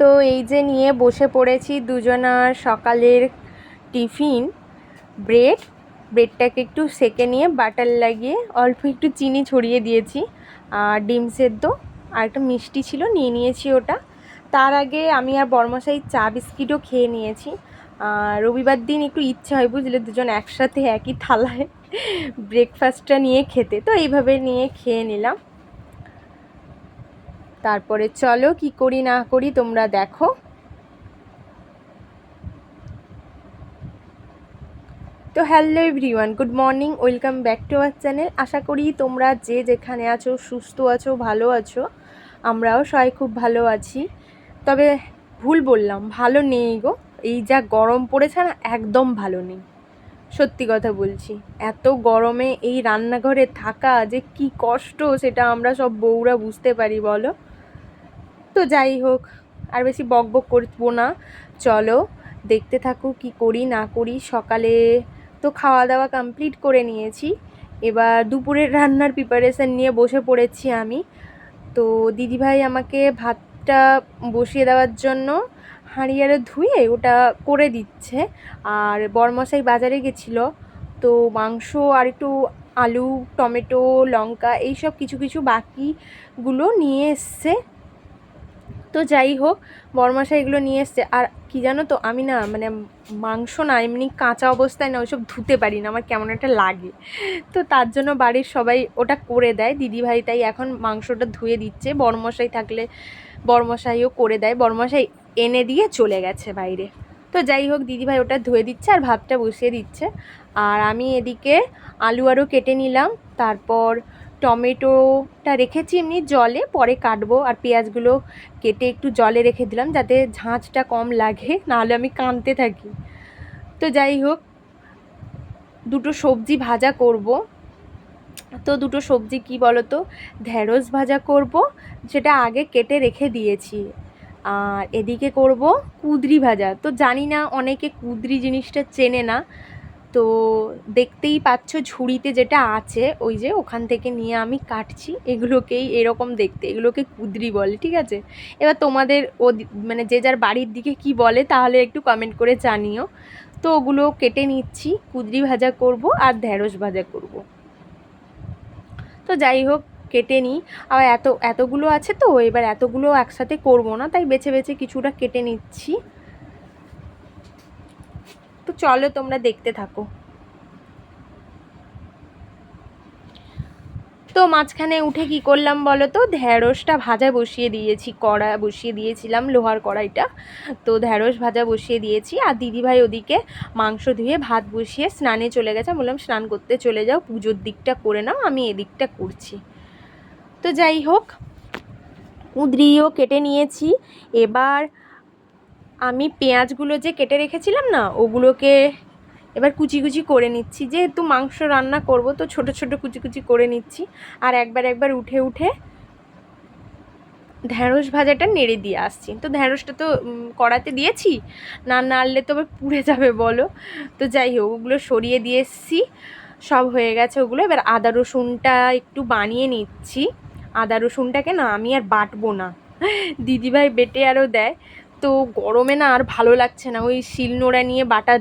তো এই যে নিয়ে বসে পড়েছি দুজনার সকালের টিফিন, ব্রেড। ব্রেডটাকে একটু সেকে নিয়ে বাটার লাগিয়ে অল্প একটু চিনি ছড়িয়ে দিয়েছি আর ডিম সেদ্ধ আর একটা মিষ্টি ছিল, নিয়ে নিয়েছি ওটা। তার আগে আমি আর বর্মশাই চা বিস্কিটও খেয়ে নিয়েছি। আর রবিবার দিন একটু ইচ্ছা হয়, বুঝলে? দুজন একসাথে একই থালায় ব্রেকফাস্টটা নিয়ে খেতে। তো এইভাবে নিয়ে খেয়ে নিলাম। তারপরে চলো কি করি না করি তোমরা দেখো। তো hello everyone, good morning, welcome back to our channel. আশা করি তোমরা যে যেখানে আছো, সুস্থ আছো, ভালো আছো, আমরাও সবাই খুব ভালো আছি। তবে ভুল বললাম, ভালো নেই গো। এই যা গরম পড়েছে না, একদম ভালো নেই। সত্যি কথা বলছি, এত গরমে এই রান্নাঘরে থাকা যে কি কষ্ট, সেটা আমরা সব বউরা বুঝতে পারি, বলো। তো যাই হোক, আর বেশি বক বক করব না। চলো, দেখতে থাকো কি করি, না করি। সকালে তো খাওয়া দাওয়া কমপ্লিট করে নিয়েছি। এবার দুপুরের রান্নার প্রিপারেশান নিয়ে বসে পড়েছি আমি। তো দিদিভাই আমাকে ভাতটা বসিয়ে দেওয়ার জন্য হাঁড়িয়ারে ধুয়ে ওটা করে দিচ্ছে। আর বরমশাই বাজারে গেছিল, তো মাংস আর একটু আলু, টমেটো, লঙ্কা, এইসব কিছু কিছু বাকিগুলো নিয়ে এসছে। তো যাই হোক বরমাসা এগুলো নিয়ে এসছে। আর কি জানো তো, আমি না মানে মাংস না এমনি কাঁচা অবস্থায় না ওইসব ধুতে পারি না, আমার কেমন একটা লাগে। তো তার জন্য বাড়ির সবাই ওটা করে দেয়, দিদিভাই তাই এখন মাংসটা ধুয়ে দিচ্ছে, বরমশাই থাকলে বরমশাইও করে দেয়, বরমশাই এনে দিয়ে চলে গেছে বাইরে। তো যাই হোক, দিদিভাই ওটা ধুয়ে দিচ্ছে আর ভাতটা বসিয়ে দিচ্ছে। আর আমি এদিকে আলু আরও কেটে নিলাম, তারপর টমেটোটা রেখেছি এমনি জলে, পরে কাটবো আর পেঁয়াজগুলো কেটে একটু জলে রেখে দিলাম যাতে ঝাঁঝটা কম লাগে, নাহলে আমি কাঁদতে থাকি। তো যাই হোক, দুটো সবজি ভাজা করব। তো দুটো সবজি কি বলো তো ঢ্যাঁড়স ভাজা করব, সেটা আগে কেটে রেখে দিয়েছি। আর এদিকে করব কুদরি ভাজা। তো জানি না অনেকে কুদরি জিনিসটা চেনে না। তো দেখতেই পাচ্ছ ঝুড়িতে যেটা আছে, ওই যে ওখান থেকে নিয়ে আমি কাটছি। এগুলোকেই এরকম দেখতে, এগুলোকে কুদরি বলে, ঠিক আছে? এবার তোমাদের ও মানে যে যার বাড়ির দিকে কি বলে, তাহলে একটু কমেন্ট করে জানিও। তো ওগুলো কেটে নিচ্ছি, কুদরি ভাজা করব আর ঢ্যাঁড়স ভাজা করব। তো যাই হোক, কেটে নিই। আর এত, এতগুলো আছে তো, এবার এতগুলো একসাথে করব না, তাই বেছে বেছে কিছুটা কেটে নিচ্ছি। তো চলো তোমরা দেখতে থাকো। তো মাঝখানে উঠে কি করলাম বলো তো? ঢ্যাঁড়সটা ভাজা বসিয়ে দিয়েছি, কড়া বসিয়ে দিয়েছিলাম, লোহার কড়াইটা। তো ঢ্যাঁড়স ভাজা বসিয়ে দিয়েছি আর দিদিভাই ওদিকে মাংস ধুয়ে ভাত বসিয়ে স্নানে চলে গেছে। বললাম, স্নান করতে চলে যাও, পুজোর দিকটা করে নাও, আমি এদিকটা করছি। তো যাই হোক, কুঁদরিও কেটে নিয়েছি। এবার আমি পেঁয়াজগুলো যে কেটে রেখেছিলাম না, ওগুলোকে এবার কুচি কুচি করে নিচ্ছি। যেহেতু মাংস রান্না করব, তো ছোট ছোট কুচি কুচি করে নিচ্ছি। আর একবার একবার উঠে উঠে ঢ্যাঁড়স ভাজাটা নেড়ে দিয়ে আসছি। তো ঢ্যাঁড়সটা তো কড়াতে দিয়েছি, না নাড়লে তো পুড়ে যাবে, বলো। তো যাই হোক, ওগুলো সরিয়ে দিয়ে এসছি। সব হয়ে গেছে ওগুলো। এবার আদা রসুনটা একটু বানিয়ে নিচ্ছি। আদা রসুনটাকে না আমি আর বাটবো না। দিদিভাই বেটে আরও দেয়। তো গরমে না আর ভালো লাগছে না। ওই শিলনোড়া নিয়ে বাটা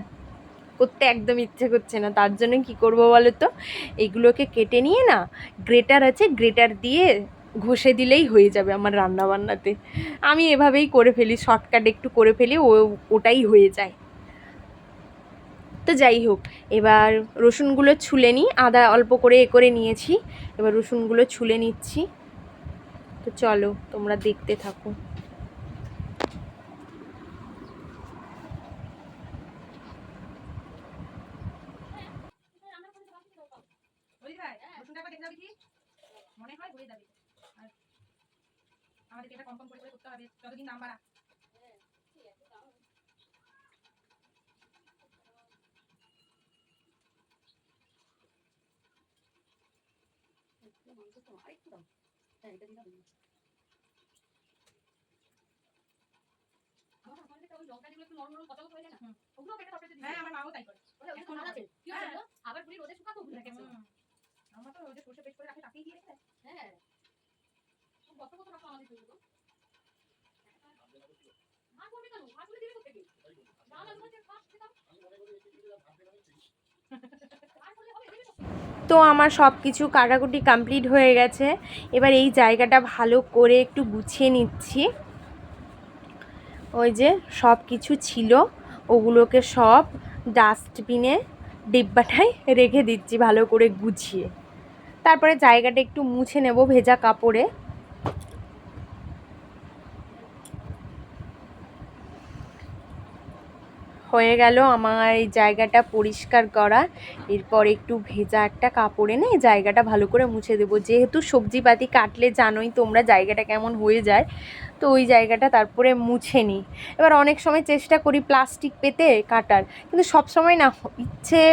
করতে একদম ইচ্ছে করছে না। তার জন্য কি করব বলো তো এগুলোকে কেটে নিয়ে না গ্রেটার আছে, গ্রেটার দিয়ে ঘষে দিলেই হয়ে যাবে আমার রান্না বান্নাতে আমি এভাবেই করে ফেলি, শর্টকাট একটু করে ফেলি, ও, ওটাই হয়ে যায়। তো যাই হোক, এবার রসুনগুলো ছুলে নিই। আদা অল্প করে এ করে নিয়েছি। এবার রসুনগুলো ছুলে নিচ্ছি। তো চলো, তোমরা দেখতে থাকো মনে হয় হয়ে যাবে আর আমাদেরকে এটা কম করে করে করতে হবে যতদিন দাম বাড়া হ্যাঁ এটা দিলাম হ্যাঁ আমার মাও তাই করে। আবার পুরি রোদে শুকাতো ভুলে গেছে আমার তো যে সর্ষে পেস্ট করে রাখে হ্যাঁ তো আমার সব কিছু কাটাকুটি কমপ্লিট হয়ে গেছে। এবার এই জায়গাটা ভালো করে একটু গুছিয়ে নিচ্ছি। ওই যে সব কিছু ছিল, ওগুলোকে সব ডাস্টবিনে, ডিব্বাটায় রেখে দিচ্ছি ভালো করে গুছিয়ে। তারপরে জায়গাটা একটু মুছে নেব ভেজা কাপড়ে। হয়ে গেল আমার এই জায়গাটা পরিষ্কার করা। এরপর একটু ভেজা একটা কাপড় এনে জায়গাটা ভালো করে মুছে দেবো। যেহেতু সবজিপাতি কাটলে জানোই তোমরা জায়গাটা কেমন হয়ে যায়, তো ওই জায়গাটা তারপরে মুছে নিই এবার অনেক সময় চেষ্টা করি প্লাস্টিক পেতে কাটার, কিন্তু সব সময় না, ইচ্ছে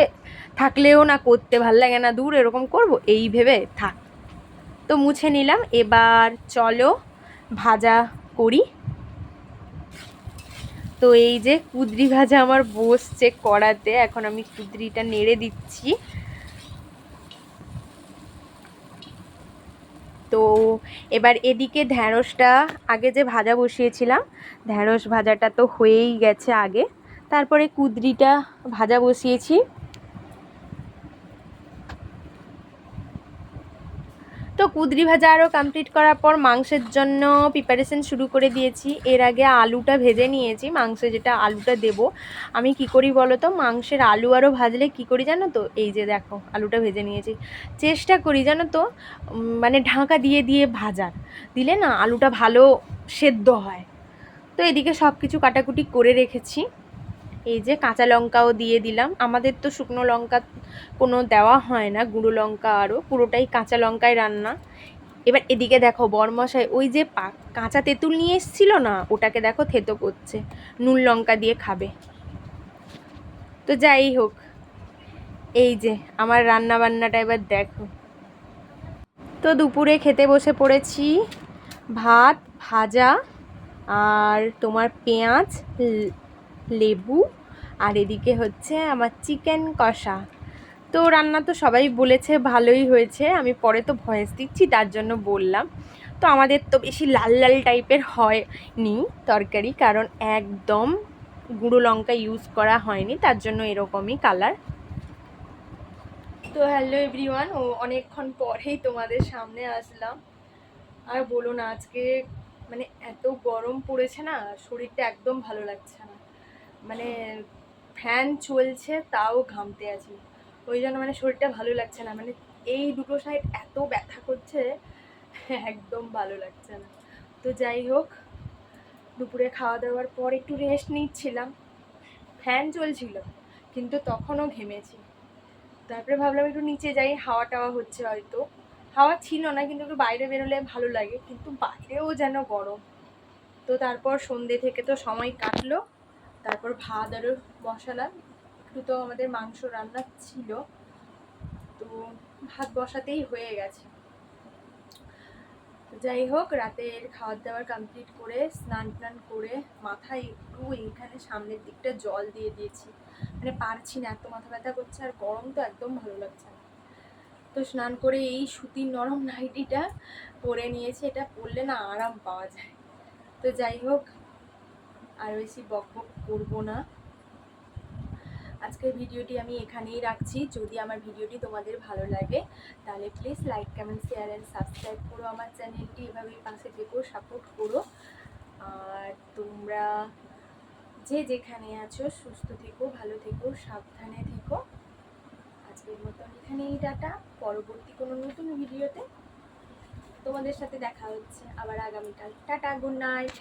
থাকলেও না করতে ভালো লাগে না। দূর এরকম করব, এই ভেবে থাক। তো মুছে নিলাম। এবার চলো ভাজা করি। তো এই যে কুদরি ভাজা আমার বসছে কড়াতে, এখন আমি কুদরিটা নেড়ে দিচ্ছি। তো এবার এদিকে ঢ্যাঁড়সটা, আগে যে ভাজা বসিয়েছিলাম, ঢ্যাঁড়স ভাজাটা তো হয়েই গেছে আগে। তারপরে কুদরিটা ভাজা বসিয়েছি। তো কুদরি ভাজা আরও কমপ্লিট করার পর মাংসের জন্য প্রিপারেশন শুরু করে দিয়েছি। এর আগে আলুটা ভেজে নিয়েছি, মাংসে যেটা আলুটা দেব। আমি কি করি বলো তো? মাংসের আলু আরও ভাজলে কি করি জানো তো? এই যে দেখো, আলুটা ভেজে নিয়েছি। চেষ্টা করি জানো তো মানে ঢাকা দিয়ে দিয়ে ভাজার। দিলে না আলুটা ভালো সেদ্ধ হয়। তো এদিকে সব কিছু কাটাকুটি করে রেখেছি। এই যে কাঁচা লঙ্কাও দিয়ে দিলাম। আমাদের তো শুকনো লঙ্কা কোনো দেওয়া হয় না, গুঁড়ো লঙ্কা আরও। পুরোটাই কাঁচা লঙ্কায় রান্না। এবার এদিকে দেখো বরমশাই, ওই যে পা, কাঁচা তেঁতুল নিয়ে এসেছিল না? ওটাকে দেখো থেতো করছে। নুন লঙ্কা দিয়ে খাবে। তো যাই হোক, এই যে আমার রান্না বান্নাটা এবার দেখো। তো দুপুরে খেতে বসে পড়েছি। ভাত, ভাজা আর তোমার পেঁয়াজ লেবু আর এদিকে হচ্ছে আমার চিকেন কষা। তো রান্না তো সবাই বলেছে ভালোই হয়েছে, আমি পরে তো ভয়েস দিচ্ছি, তার জন্য বললাম। তো আমাদের তো বেশি লাল লাল টাইপের হয়নি তরকারি, কারণ একদম গুঁড়ো লঙ্কা ইউজ করা হয়নি, তার জন্য এরকমই কালার তো হ্যালো এভরিওয়ান ও অনেকক্ষণ পরেই তোমাদের সামনে আসলাম। আর বলো না, আজকে মানে এত গরম পড়েছে না, শরীরটা একদম ভালো লাগছে না। মানে ফ্যান চলছে, তাও ঘামতে আছি। ওই জন্য মানে শরীরটা ভালো লাগছে না। মানে এই দুটো সাইড এত ব্যথা করছে, একদম ভালো লাগছে না। তো যাই হোক, দুপুরে খাওয়া দাওয়ার পর একটু রেস্ট নিচ্ছিলাম। ফ্যান চলছিল, কিন্তু তখনও ঘেমেছি। তারপরে ভাবলাম একটু নিচে যাই হাওয়া টাওয়া হচ্ছে হয়তো। হাওয়া ছিল না, কিন্তু একটু বাইরে বেরোলে ভালো লাগে, কিন্তু বাইরেও যেন গরম। তো তারপর সন্ধে থেকে তো সময় কাটলো। তারপর ভাত আরও বসালাম একটু তো আমাদের মাংস রান্না ছিল। তো ভাত বসাতেই হয়ে গেছে। যাই হোক, রাতের খাওয়ার দাওয়ার কমপ্লিট করে স্নান টান করে মাথায় একটু এইখানে সামনের দিকটা জল দিয়ে দিয়েছি। মানে পারছি না, এত মাথা ব্যথা করছে আর গরম তো একদম ভালো লাগছে না। তো স্নান করে এই সুতির নরম নাইটিটা পরে নিয়েছি। এটা পরলে না আরাম পাওয়া যায়। তো যাই হোক আর বেশি বক বক করব না। আজকের ভিডিওটি আমি এখানেই রাখছি। যদি আমার ভিডিওটি তোমাদের ভালো লাগে, তাহলে please like comment share and subscribe করো আমার চ্যানেলটি। এভাবেই পাশে থেকো সাপোর্ট করো। আর তোমরা যে যেখানে আছো, সুস্থ থেকো, ভালো থেকো, সাবধানে থেকো। আজকের মতন এখানেই ডাটা পরবর্তী কোনো নতুন ভিডিওতে তোমাদের সাথে দেখা হচ্ছে আবার আগামীকাল। Tata good night